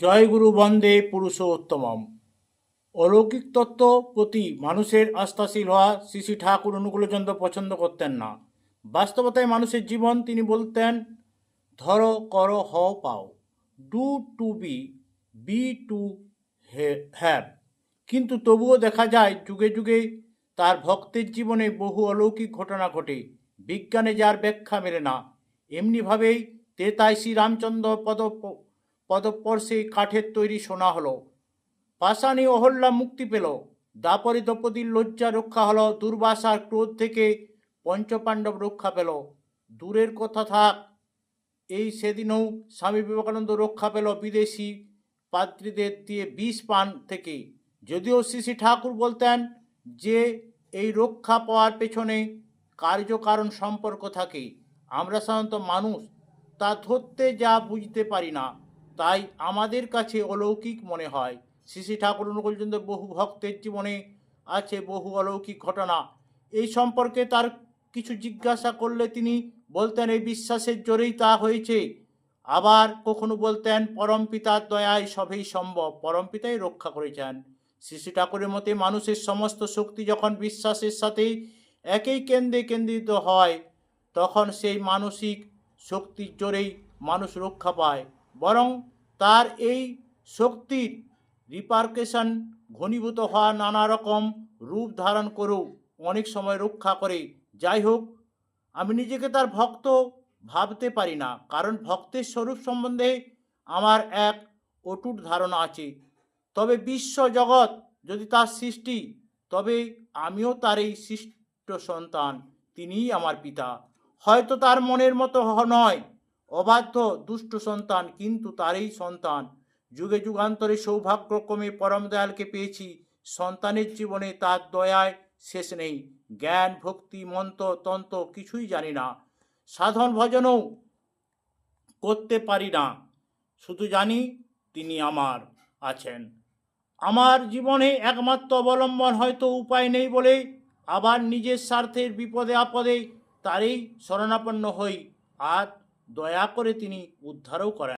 জয়গুরু বন্দে পুরুষোত্তমম। অলৌকিক তত্ত্ব প্রতি মানুষের আস্থাশীল হওয়া শ্রী শ্রী ঠাকুর অনুকূলচন্দ্র পছন্দ করতেন না। বাস্তবতায় মানুষের জীবন, তিনি বলতেন, ধরো, কর, হও, পাও। Do, to be be, to have. কিন্তু তবুও দেখা যায়, যুগে যুগে তার ভক্তের জীবনে বহু অলৌকিক ঘটনা ঘটে। বিজ্ঞানে যার ব্যাখ্যা মেলে না, এমনিভাবেই তেতাই শ্রী রামচন্দ্র পদ সেই কাঠের তৈরি সোনা হলো। পাষাণী অহল্যা মুক্তি পেল। দাপরি দ্রৌপদীর লজ্জা রক্ষা হলো। দুর্বাসার ক্রোধ থেকে পঞ্চপাণ্ডব রক্ষা পেল। দূরের কথা থাক। এই সেদিনও স্বামী বিবেকানন্দ রক্ষা পেল বিদেশি পাত্রীদের দিয়ে বিষ পান থেকে। যদিও শ্রী ঠাকুর বলতেন যে, এই রক্ষা পাওয়ার পেছনে কার্যকারণ সম্পর্ক থাকে। আমরা সাধারণত মানুষ, তা ধরতে যা বুঝতে পারি না। তাই আমাদের কাছে অলৌকিক মনে হয়। শ্রী ঠাকুর অনুকূলচন্দ্র বহু ভক্তের জীবনে আছে বহু অলৌকিক ঘটনা। এই সম্পর্কে তার কিছু জিজ্ঞাসা করলে তিনি বলতেন, এই বিশ্বাসের জোরেই তা হয়েছে। আবার কখনো বলতেন, পরম পিতার দয়ায় সবই সম্ভব। পরম পিতাই রক্ষা করেছেন। শ্রী ঠাকুরের মতে মানুষের সমস্ত শক্তি যখন বিশ্বাসের সাথে একই কেন্দ্রে কেন্দ্রিত হয়, তখন সেই মানসিক শক্তির জোরেই মানুষ রক্ষা পায়। বরং তার এই শক্তির রিপার্কেশন ঘনীভূত হওয়া নানা রকম রূপ ধারণ করেও অনেক সময় রক্ষা করে। যাই হোক, আমি নিজেকে তার ভক্ত ভাবতে পারি না, কারণ ভক্তের স্বরূপ সম্বন্ধে আমার এক অটুট ধারণা আছে। তবে বিশ্ব জগৎ যদি তার সৃষ্টি, তবে আমিও তার এই সৃষ্ট সন্তান, তিনিই আমার পিতা। হয়তো তার মনের মতো নয় অবাধ্য দুষ্ট সন্তান, কিন্তু তারই সন্তান। যুগে যুগান্তরে সৌভাগ্যক্রমে পরম দয়ালকে পেয়েছি। সন্তানের জীবনে তার দয়ায় শেষ নেই। জ্ঞান, ভক্তি, মন্ত্র, তন্ত্র কিছুই জানি না। সাধন, ভজনও করতে পারি না। শুধু জানি তিনি আমার আছেন। আমার জীবনে একমাত্র অবলম্বন হয়তো উপায় নেই বলে আবার নিজের স্বার্থের বিপদে আপদে তারই শরণাপন্ন হই। আর দয়া করে তিনি উদ্ধারও করেন